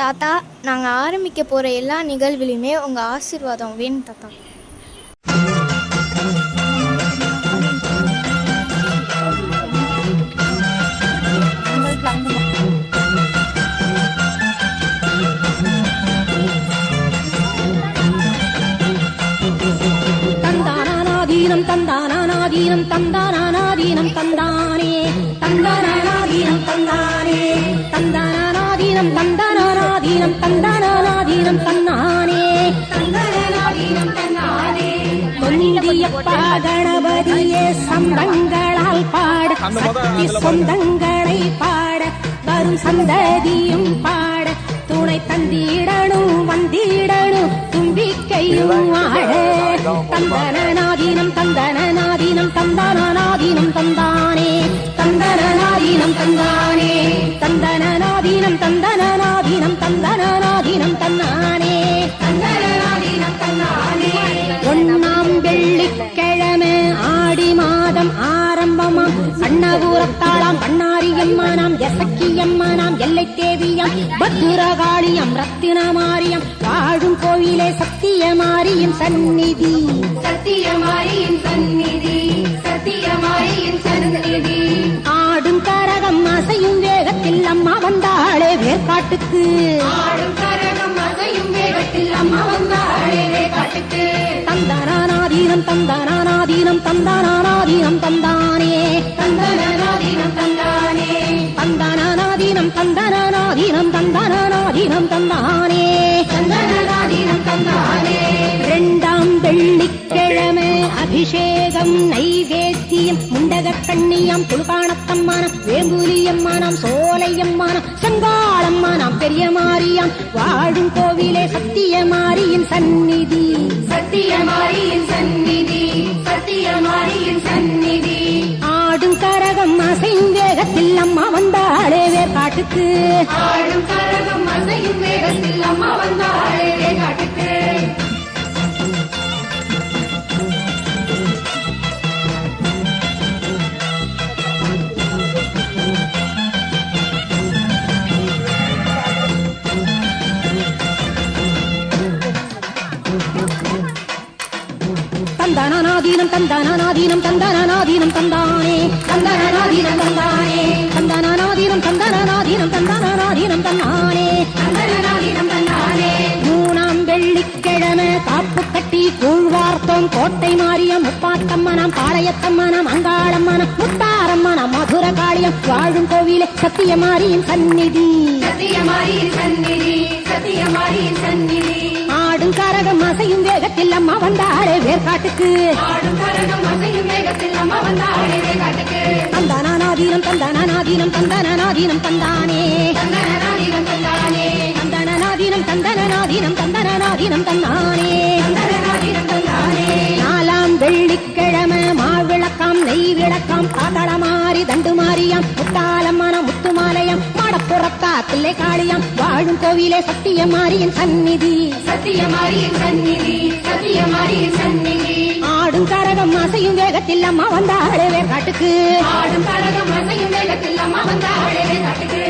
தாத்தா நாங்கள் ஆரம்பிக்க போகிற எல்லா நிகழ்விலையுமே உங்கள் ஆசீர்வாதம் வேணும் தாத்தா. தந்தானாதீனம் தந்தானாதீனம் தந்தானாதீனம் தந்தானே தந்தானாதீனம் தந்தானே. தொந்தியப்பா கணபதியே சந்தங்களால் பாட சக்தி சொந்தங்களை பாட வரும் சந்ததியும் பாட துணை தந்திடணும் வந்திடணும் தும்பிக்கையும் ஆட. தந்தனநாதீனம் தந்தனநாதீனம் தந்தனநாதீனம் தந்தானே தந்தனநாதீனம் தந்தானே தந்தனநாதீனம் தந்தனநாதீனம் தந்தனநாதீனம் தன்னானே. ஆரம்பமாம் கண்ணபுரத்தாளாம் பண்ணாரியம்மனாம் எசக்கியம்மனாம் எல்லை தேவியாம் பத்துரகாளியம் ரத்தினமாரியம் வாழும் கோவிலே சத்தியமாரியின் சந்நிதி. சத்தியமாரியின் சந்நிதி சத்தியமாரியின் சந்நிதி. ஆடும் கரகம் அசையும் வேகத்தில் அம்மா வந்தாளே வேர்காட்டுக்கு. ஆடும் கரகம் அசையும் வேகத்தில் அம்மா வந்தாளே காட்டுக்கு தந்தானாதீனம் தந்தானாதீனம் தந்தானாதீனம் தந்தானே. தந்தனாதீனம் தந்தானே. தந்தானாதீனம் தந்தானாதீனம் தந்தானாதீனம் தந்தானே. தந்தனாதீனம் தந்தானே. இரண்டாம் வெள்ளிக்கிழமை அபிஷேகம் நைவேத்தியம் முண்டக கண்ணியாம் துளுகாணத்தம்மானம் வேம்புலியம்மானாம் சோலையம்மானாம் செங்காளம்மானாம் பெரிய மாரியாம் வாழும் கோவிலே சத்தியமாரியின் சந்நிதி. சத்தியமாரியின் சந்நிதி. வேர்காட்டுக்கு ஆடும் கரகம் அசையும் வேகத்தில் அம்மா வந்தாளே காட்டுக்கு. தந்தானாதீனம் தந்தானாதீனம் தந்தானாதீனம் தந்தானே. தந்தனாதீனம் தந்தானே. வெள்ளிக்கிழமை காப்பு கட்டி கூழ்வார்த்தோம். கோட்டை மாரியம் முப்பாத்தம்மனாம் பாளையத்தம்மனாம் அங்காளம்மனம் முத்தாரம்மனாம் மதுர காளியம். வாழும் கோவிலே சத்தியமாரியின் சந்நிதி. சத்தியமாரியின் சந்நிதி சத்தியமாரியின் சந்நிதி. ஆடும் கரகம் அசையும் வேகத்தில் அம்மா வந்தாரே வேர்காட்டுக்கு. ஆடும் கரகம் அசையும் வேகத்தில் அம்மா வந்தாளே காட்டுக்கு தந்தானாதீனம் தந்தானாதீனம் தந்தானாதீனம் தந்தானே. தந்தனாதீனம் தந்தானே விளக்காம் பாதளமாரி தண்டு மாரியாம் முத்தாலம்மன முத்துமாலயம் மாடப்புறத்தா தில்லை காளியாம் வாழும் கோவிலே சத்தியமாரியின் சந்நிதி. சத்தியமாரியின் சந்நிதி சத்தியமாரியின் சந்நிதி. ஆடும் கரகம் அசையும் வேகத்தில் அம்மா வந்தாளே காட்டுக்கு ஆடும் கரகம் அசையும் வேகத்தில் அம்மா வந்தாளே காட்டுக்கு